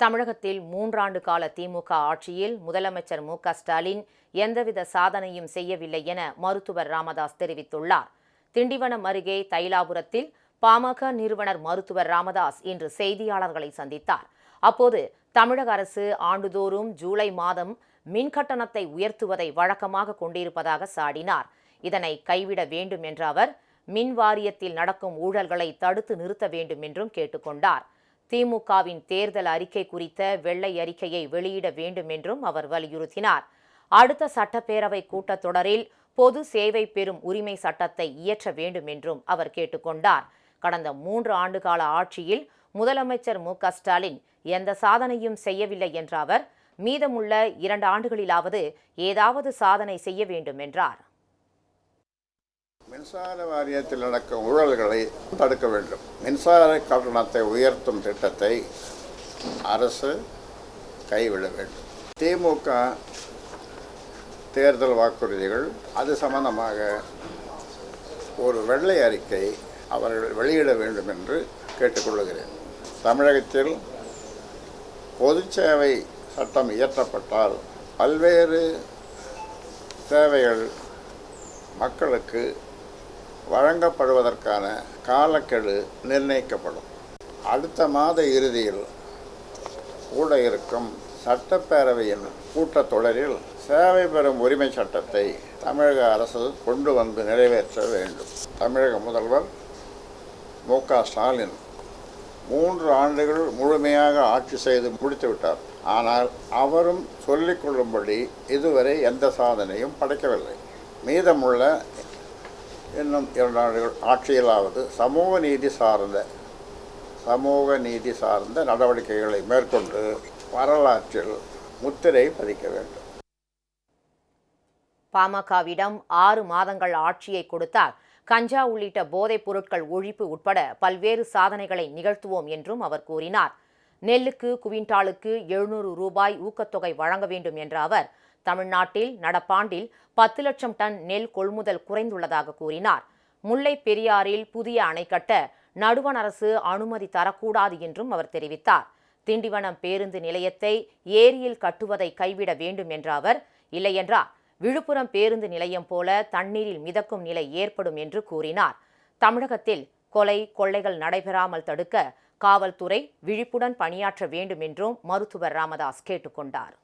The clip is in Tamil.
தமிழகத்தில் மூன்றாண்டு கால திமுக ஆட்சியில் முதலமைச்சர் மு க ஸ்டாலின் எந்தவித சாதனையும் செய்யவில்லை என மருத்துவர் ராமதாஸ் தெரிவித்துள்ளார். திண்டிவனம் அருகே தைலாபுரத்தில் பாமக நிறுவனர் மருத்துவர் ராமதாஸ் இன்று செய்தியாளர்களை சந்தித்தார். அப்போது தமிழக அரசு ஆண்டுதோறும் ஜூலை மாதம் மின் கட்டணத்தை உயர்த்துவதை வழக்கமாக கொண்டிருப்பதாக சாடினார். இதனை கைவிட வேண்டும் என்ற அவர் மின் வாரியத்தில் நடக்கும் ஊழல்களை தடுத்து நிறுத்த வேண்டும் என்றும் கேட்டுக்கொண்டார். திமுகவின் தேர்தல் அறிக்கை குறித்த வெள்ளை அறிக்கையை வெளியிட வேண்டும் என்றும் அவர் வலியுறுத்தினார். அடுத்த சட்டப்பேரவை கூட்டத்தொடரில் பொது சேவை பெறும் உரிமை சட்டத்தை இயற்ற வேண்டும் என்றும் அவர் கேட்டுக்கொண்டார். கடந்த மூன்று ஆண்டுகால ஆட்சியில் முதலமைச்சர் மு ஸ்டாலின் எந்த சாதனையும் செய்யவில்லை என்ற அவர் மீதமுள்ள இரண்டு ஆண்டுகளிலாவது ஏதாவது சாதனை செய்ய வேண்டும் என்றார். மின்சார வாரியத்தில் நடக்கும் ஊழல்களை தடுக்க வேண்டும். மின்சார கட்டணத்தை உயர்த்தும் திட்டத்தை அரசு கைவிட வேண்டும். திமுக தேர்தல் வாக்குறுதிகள் அது சம்பந்தமாக ஒரு வெள்ளை அறிக்கை அவர்கள் வெளியிட வேண்டும் என்று கேட்டுக்கொள்கிறேன். தமிழகத்தில் பொது சேவை சட்டம் இயற்றப்பட்டால் பல்வேறு சேவைகள் மக்களுக்கு வழங்கப்படுவதற்கான காலக்கெடு நிர்ணயிக்கப்படும். அடுத்த மாத இறுதியில் கூட இருக்கும் சட்டப்பேரவையின் கூட்டத்தொடரில் சேவை பெறும் உரிமை சட்டத்தை தமிழக அரசு கொண்டு வந்து நிறைவேற்ற வேண்டும். தமிழக முதல்வர் மு க ஸ்டாலின் மூன்று ஆண்டுகள் முழுமையாக ஆட்சி செய்து முடித்துவிட்டார் ஆனால் அவரும் சொல்லிக்கொள்ளும்படி இதுவரை எந்த சாதனையும் படைக்கவில்லை. மீதமுள்ள இன்னும் இரண்டு ஆண்டுகள் ஆட்சியிலாவது சமூக நீதி சார்ந்த சமூக நீதி சார்ந்த நடவடிக்கைகளை மேற்கொண்டு வரலாற்றில் முத்திரை பதிக்க வேண்டும். பாமகவிடம் ஆறு மாதங்கள் ஆட்சியை கொடுத்தால் கஞ்சா உள்ளிட்ட போதைப் பொருட்கள் ஒழிப்பு உட்பட பல்வேறு சாதனைகளை நிகழ்த்துவோம் என்றும் அவர் கூறினார். நெல்லுக்கு குவிண்டாலுக்கு எழுநூறு ரூபாய் ஊக்கத்தொகை வழங்க வேண்டும் என்ற அவர் தமிழ்நாட்டில் நடப்பாண்டில் பத்து லட்சம் டன் நெல் கொள்முதல் குறைந்துள்ளதாக கூறினார். முல்லை பெரியாறில் புதிய அணை கட்ட நடுவண் அரசு அனுமதி தரக்கூடாது என்றும் அவர் தெரிவித்தார். திண்டிவனம் பேருந்து நிலையத்தை ஏரியில் கட்டுவதை கைவிட வேண்டும் என்ற அவர் இல்லையென்றால் விழுப்புரம் பேருந்து நிலையம் போல தண்ணீரில் மிதக்கும் நிலை ஏற்படும் என்று கூறினார். தமிழகத்தில் கொலை கொள்ளைகள் நடைபெறாமல் தடுக்க காவல்துறை விழிப்புடன் பணியாற்ற வேண்டும் என்றும் மருத்துவர் ராமதாஸ் கேட்டுக்கொண்டார்.